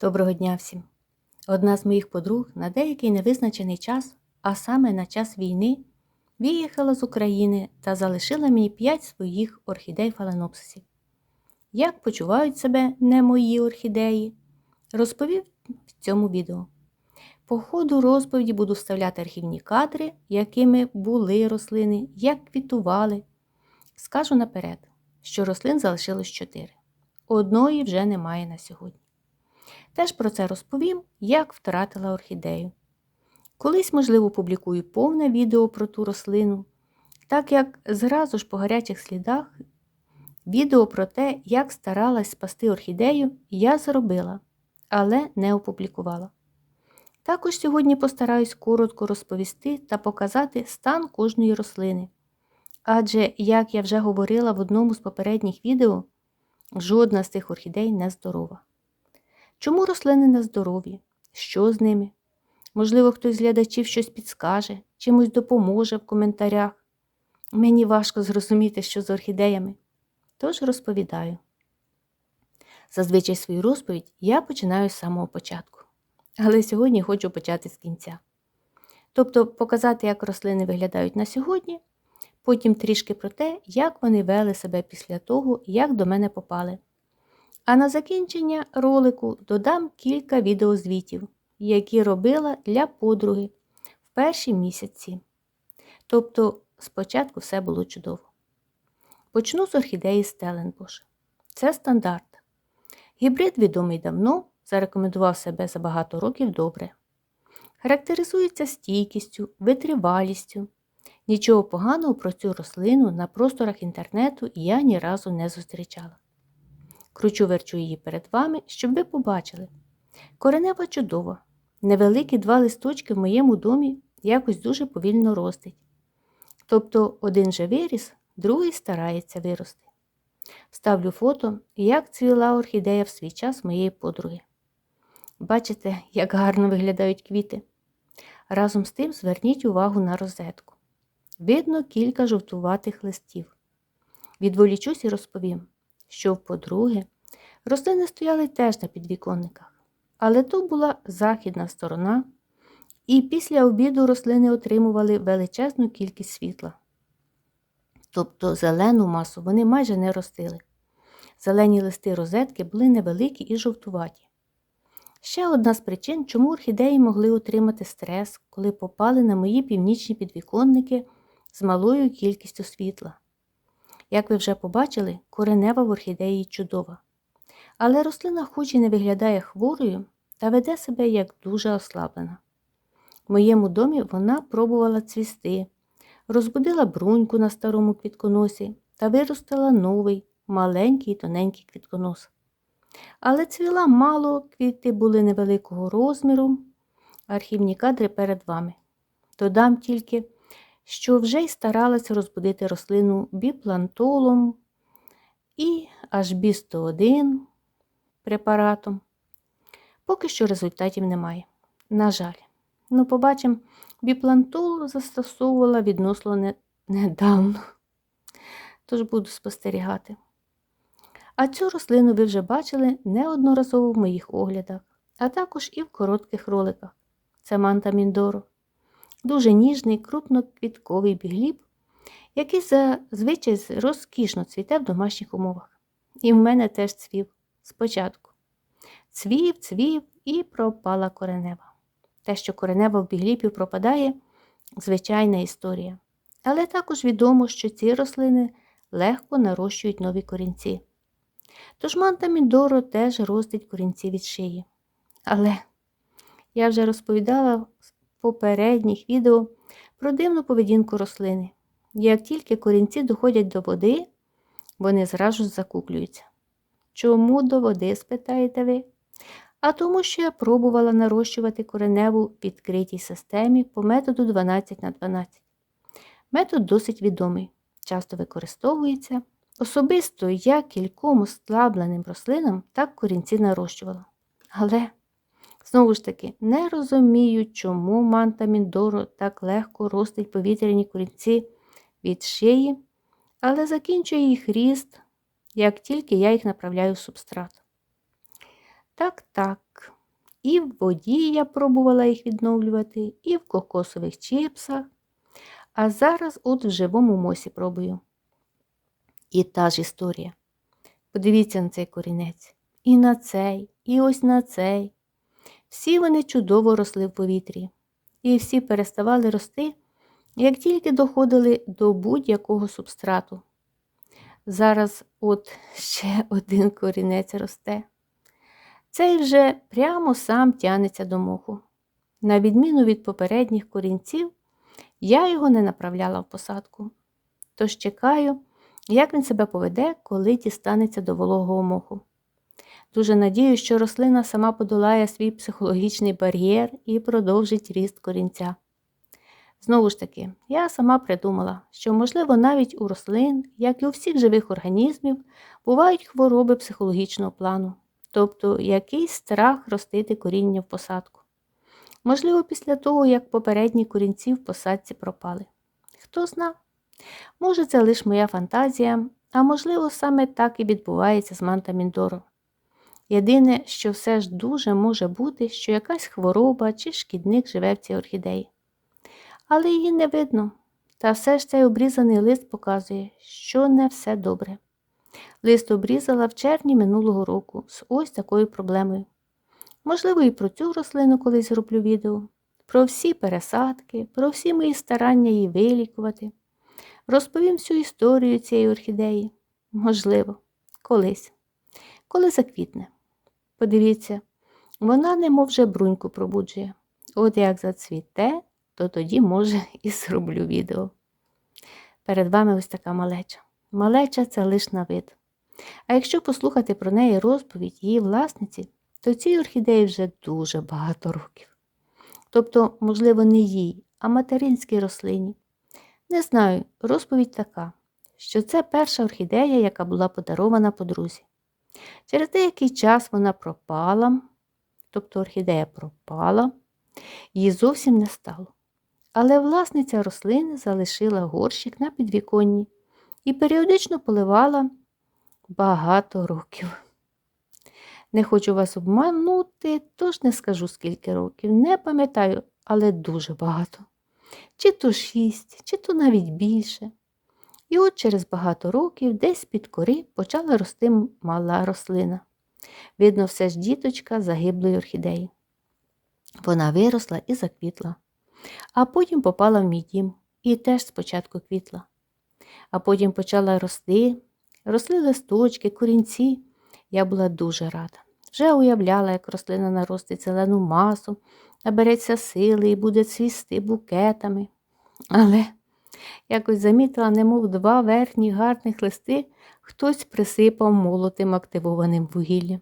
Доброго дня всім! Одна з моїх подруг на деякий невизначений час, а саме на час війни, виїхала з України та залишила мені 5 своїх орхідей фаленопсисів. Як почувають себе не мої орхідеї, розповів в цьому відео. По ходу розповіді буду вставляти архівні кадри, якими були рослини, як квітували. Скажу наперед, що рослин залишилось 4. Одної вже немає на сьогодні. Теж про це розповім, як втратила орхідею. Колись, можливо, публікую повне відео про ту рослину, так як зразу ж по гарячих слідах відео про те, як старалась спасти орхідею, я зробила, але не опублікувала. Також сьогодні постараюсь коротко розповісти та показати стан кожної рослини. Адже, як я вже говорила в одному з попередніх відео, жодна з цих орхідей не здорова. Чому рослини нездорові? Що з ними? Можливо, хтось з глядачів щось підскаже, чимось допоможе в коментарях. Мені важко зрозуміти, що з орхідеями. Тож розповідаю. Зазвичай свою розповідь я починаю з самого початку. Але сьогодні хочу почати з кінця. Тобто показати, як рослини виглядають на сьогодні, потім трішки про те, як вони вели себе після того, як до мене попали. А на закінчення ролику додам кілька відеозвітів, які робила для подруги в перші місяці. Тобто, спочатку все було чудово. Почну з орхідеї Стеленбош. Це стандарт. Гібрид відомий давно, зарекомендував себе за багато років добре. Характеризується стійкістю, витривалістю. Нічого поганого про цю рослину на просторах інтернету я ні разу не зустрічала. Кручу верчу її перед вами, щоб ви побачили. Коренева чудова. Невеликі два листочки в моєму домі якось дуже повільно ростить. Тобто один же виріс, другий старається вирости. Ставлю фото, як цвіла орхідея в свій час моєї подруги. Бачите, як гарно виглядають квіти. Разом з тим зверніть увагу на розетку. Видно кілька жовтуватих листів. Відволічусь і розповім що в подруги рослини стояли теж на підвіконниках, але то була західна сторона, і після обіду рослини отримували величезну кількість світла. Тобто зелену масу вони майже не ростили. Зелені листи розетки були невеликі і жовтуваті. Ще одна з причин, чому орхідеї могли отримати стрес, коли попали на мої північні підвіконники з малою кількістю світла. Як ви вже побачили, коренева в орхідеї чудова. Але рослина хоч і не виглядає хворою та веде себе як дуже ослаблена. В моєму домі вона пробувала цвісти, розбудила бруньку на старому квітконосі та виростила новий, маленький тоненький квітконос. Але цвіла мало, квіти були невеликого розміру, архівні кадри перед вами. Додам тільки що вже й старалася розбудити рослину біплантолом і HB101 препаратом. Поки що результатів немає. На жаль, ну, побачимо, біплантол застосовувала відносно не... недавно, тож буду спостерігати. А цю рослину ви вже бачили неодноразово в моїх оглядах, а також і в коротких роликах. Це манта Міндоро дуже ніжний, крупноквітковий бігліб, який зазвичай розкішно цвіте в домашніх умовах. І в мене теж цвів спочатку. Цвів, цвів і пропала коренева. Те, що коренева в бігліпів пропадає, звичайна історія. Але також відомо, що ці рослини легко нарощують нові корінці. Тож манта Мідоро теж ростить корінці від шиї. Але я вже розповідала попередніх відео про дивну поведінку рослини. Як тільки корінці доходять до води, вони зразу закуклюються. Чому до води, спитаєте ви? А тому, що я пробувала нарощувати кореневу в відкритій системі по методу 12 на 12. Метод досить відомий, часто використовується. Особисто я кільком ослабленим рослинам так корінці нарощувала. Але Знову ж таки, не розумію, чому манта Міндоро так легко ростить повітряні корінці від шиї, але закінчує їх ріст, як тільки я їх направляю в субстрат. Так, так, І в воді я пробувала їх відновлювати, і в кокосових чіпсах. А зараз от в живому мосі пробую. І та ж історія. Подивіться на цей корінець. І на цей, і ось на цей. Всі вони чудово росли в повітрі, і всі переставали рости, як тільки доходили до будь-якого субстрату. Зараз от ще один корінець росте. Цей вже прямо сам тянеться до моху. На відміну від попередніх корінців, я його не направляла в посадку. Тож чекаю, як він себе поведе, коли дістанеться до вологого моху. Дуже надію, що рослина сама подолає свій психологічний бар'єр і продовжить ріст корінця. Знову ж таки, я сама придумала, що, можливо, навіть у рослин, як і у всіх живих організмів, бувають хвороби психологічного плану, тобто якийсь страх ростити коріння в посадку. Можливо, після того, як попередні корінці в посадці пропали. Хто зна? Може, це лише моя фантазія, а можливо, саме так і відбувається з мантаміндором. Єдине, що все ж дуже може бути, що якась хвороба чи шкідник живе в цій орхідеї. Але її не видно, та все ж цей обрізаний лист показує, що не все добре. Лист обрізала в червні минулого року з ось такою проблемою. Можливо, і про цю рослину колись зроблю відео, про всі пересадки, про всі мої старання її вилікувати. Розповім всю історію цієї орхідеї. Можливо, колись, коли заквітне. Подивіться, вона немов вже бруньку пробуджує. От як зацвіте, то тоді, може, і зроблю відео. Перед вами ось така малеча. Малеча це лиш на вид. А якщо послухати про неї розповідь її власниці, то цій орхідеї вже дуже багато років. Тобто, можливо, не їй, а материнській рослині. Не знаю, розповідь така, що це перша орхідея, яка була подарована подрузі. Через деякий час вона пропала, тобто орхідея пропала, її зовсім не стало. Але власниця рослини залишила горщик на підвіконні і періодично поливала багато років. Не хочу вас обманути, тож не скажу скільки років. Не пам'ятаю, але дуже багато. Чи то шість, чи то навіть більше. І от через багато років десь під кори почала рости мала рослина. Видно, все ж діточка загиблої орхідеї. Вона виросла і заквітла, а потім попала в мій дім і теж спочатку квітла. А потім почала рости, росли листочки, корінці. Я була дуже рада. Вже уявляла, як рослина наростить зелену масу, набереться сили і буде цвісти букетами. Але якось замітила, немов два верхні гарних листи, хтось присипав молотим активованим вугіллям.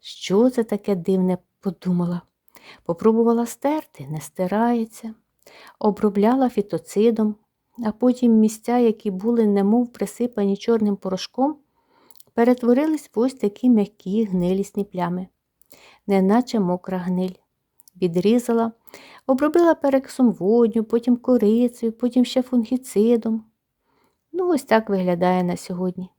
Що це таке дивне, подумала. Попробувала стерти, не стирається, обробляла фітоцидом, а потім місця, які були немов присипані чорним порошком, перетворились в ось такі м'які гнилісні плями, неначе мокра гниль. Відрізала, обробила перексом водню, потім корицею, потім ще фунгіцидом. Ну, ось так виглядає на сьогодні.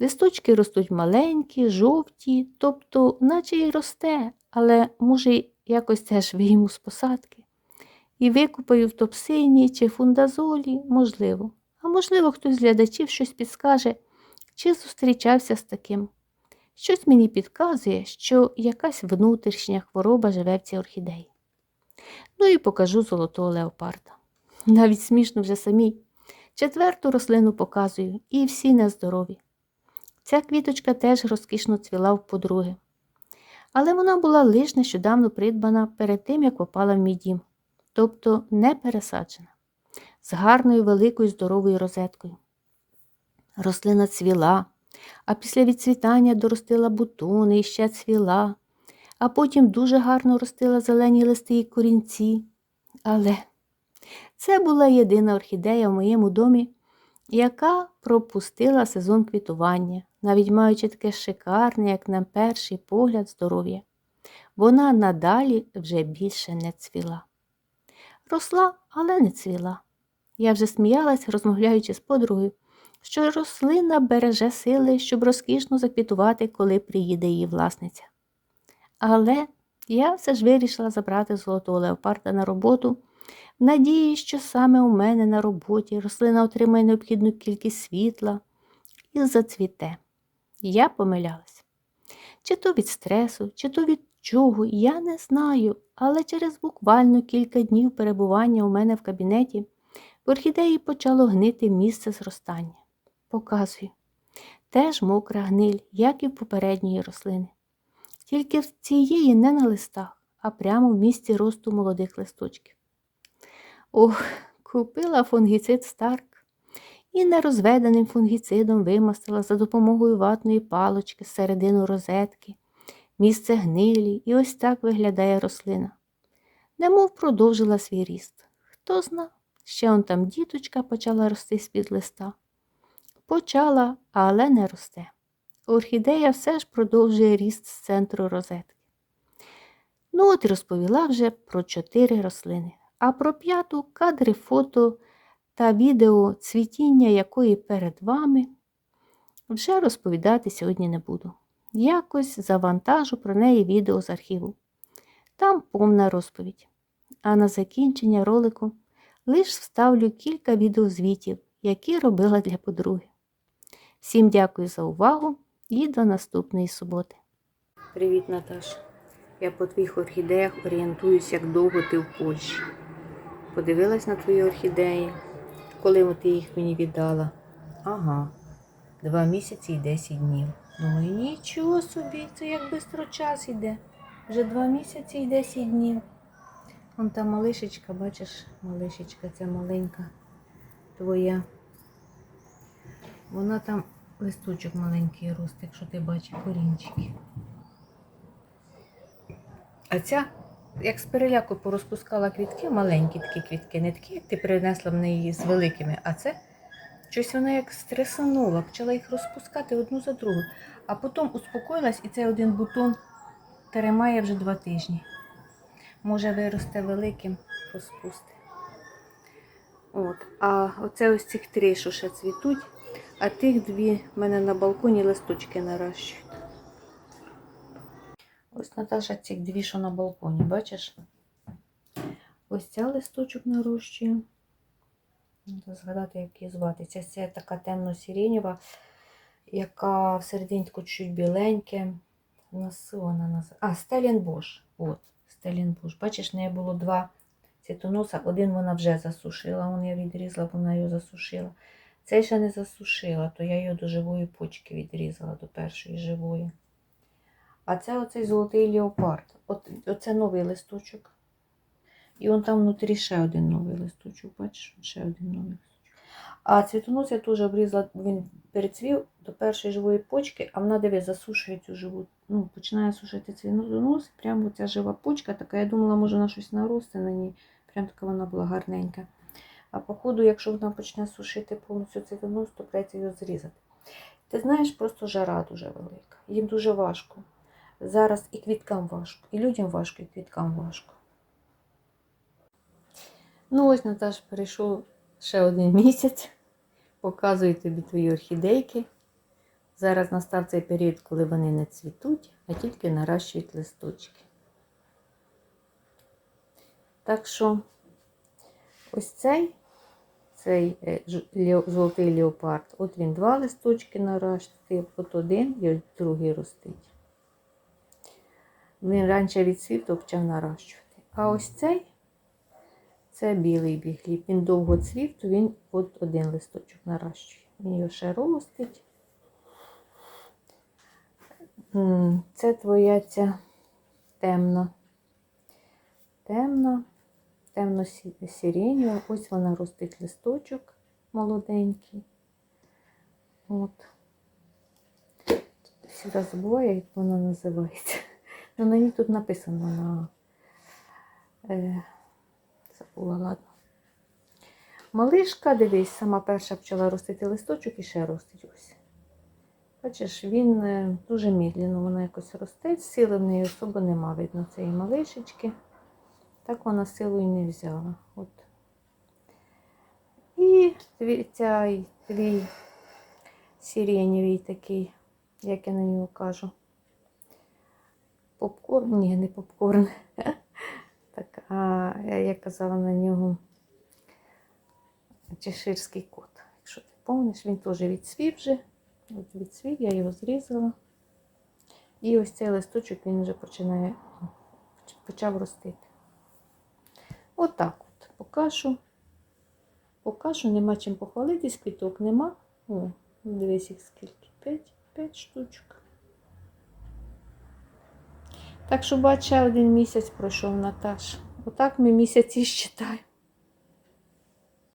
Листочки ростуть маленькі, жовті, тобто, наче й росте, але, може, якось теж вийму з посадки. І викупаю в топсині чи фундазолі, можливо. А можливо, хтось з глядачів щось підскаже, чи зустрічався з таким. Щось мені підказує, що якась внутрішня хвороба живе в цій орхідеї. Ну і покажу золотого леопарда. Навіть смішно вже самі. Четверту рослину показую, і всі нездорові. Ця квіточка теж розкішно цвіла в подруги. Але вона була лише нещодавно придбана перед тим, як попала в мій дім, тобто не пересаджена, з гарною великою здоровою розеткою. Рослина цвіла, а після відцвітання доростила бутони і ще цвіла, а потім дуже гарно ростила зелені листи і корінці. Але це була єдина орхідея в моєму домі, яка пропустила сезон квітування, навіть маючи таке шикарне, як на перший погляд, здоров'я. Вона надалі вже більше не цвіла. Росла, але не цвіла. Я вже сміялась, розмовляючи з подругою, що рослина береже сили, щоб розкішно заквітувати, коли приїде її власниця. Але Я все ж вирішила забрати золотого леопарда на роботу, в надії, що саме у мене на роботі рослина отримає необхідну кількість світла і зацвіте. Я помилялась. Чи то від стресу, чи то від чого, я не знаю, але через буквально кілька днів перебування у мене в кабінеті в орхідеї почало гнити місце зростання. Показую. Теж мокра гниль, як і в попередньої рослини. Тільки в цієї не на листах, а прямо в місці росту молодих листочків. Ох, купила фунгіцид Старк і нерозведеним фунгіцидом вимастила за допомогою ватної палочки середину розетки, місце гнилі, і ось так виглядає рослина. Немов продовжила свій ріст. Хто зна, ще он там діточка почала рости з-під листа. Почала, але не росте. Орхідея все ж продовжує ріст з центру розетки. Ну от розповіла вже про чотири рослини, а про п'яту кадри фото та відео, цвітіння якої перед вами вже розповідати сьогодні не буду. Якось завантажу про неї відео з архіву. Там повна розповідь. А на закінчення ролику лиш вставлю кілька відеозвітів, які робила для подруги. Всім дякую за увагу і до наступної суботи. Привіт, Наташ. Я по твоїх орхідеях орієнтуюсь, як довго ти в Польщі. Подивилась на твої орхідеї, коли ти їх мені віддала. Ага, два місяці і 10 днів. Ну і нічого собі, це як швидко час іде. Вже два місяці і 10 днів. Вон та малишечка, бачиш, малишечка, ця маленька твоя. Вона там листочок маленький росте, якщо ти бачиш корінчики. А ця, як з переляку порозпускала квітки, маленькі такі квітки, не такі, як ти принесла в неї з великими, а це щось вона як стресанула, почала їх розпускати одну за другу. А потім успокоїлась і цей один бутон тримає вже два тижні. Може виросте великим, розпусти. От. А оце ось цих три, що ще цвітуть, а тих дві в мене на балконі листочки наращують. Ось Наташа цих дві, що на балконі, бачиш? Ось ця листочок нарощує. Треба згадати, як її звати. Ця, ця така темно-сиренєва, яка всерединку чуть біленьке. У нас. А, Стелінбош. От, Стелінбош. Бачиш, в неї було два цвітоноса. Один вона вже засушила, вон я відрізала, вона його засушила. Цей ще не засушила, то я його до живої почки відрізала, до першої живої. А це оцей золотий леопард. От, оце новий листочок. І он там внутрі ще один новий листочок. Бачиш, ще один новий листочок. А цвітонос я теж обрізала, він перецвів до першої живої почки, а вона диви, засушує цю живу. Ну, починає сушити цвітонос. Прямо ця жива почка така. Я думала, може вона щось наросте на ній. Прям така вона була гарненька. А походу, якщо вона почне сушити повністю цвітонос, то прийдеться його зрізати. Ти знаєш, просто жара дуже велика. Їм дуже важко. Зараз і квіткам важко, і людям важко, і квіткам важко. Ну, ось, Наташ, перейшов ще один місяць. Показую тобі твої орхідейки. Зараз настав цей період, коли вони не цвітуть, а тільки наращують листочки. Так що ось цей, цей е, ж- золотий леопард, от він два листочки наращує, от один і от другий ростить. Він раніше від світу почав наращувати. А ось цей це білий бігліб. Він довго цвів, то він от один листочок наращує. Він його ще ростить. Це твоя ця темна. Темна, темно-сиренєва. Ось вона ростить листочок молоденький. От. Всегда забуваю, як вона називається. Ну, на ній тут написано на. Е, забула, ладно. Малишка, дивись, сама перша почала ростити листочок і ще ростить ось. Бачиш, він е, дуже медленно, вона якось росте, сили в неї особо нема, видно, цієї малишечки. Так вона силу і не взяла. От. І цей, твій сиренєвий такий, як я на нього кажу. попкорн. Ні, не попкорн. Так, а я казала на нього чеширський кот. Якщо ти пам'ятаєш, він теж відсвів вже. От відсвів, я його зрізала. І ось цей листочок він вже починає почав ростити. Отак от, покажу, покажу, нема чим похвалитись, квіток нема. О, дивись їх скільки. П'ять, п'ять штучок. Так що, бачу, один місяць пройшов Наташ. Отак ми місяці считаємо.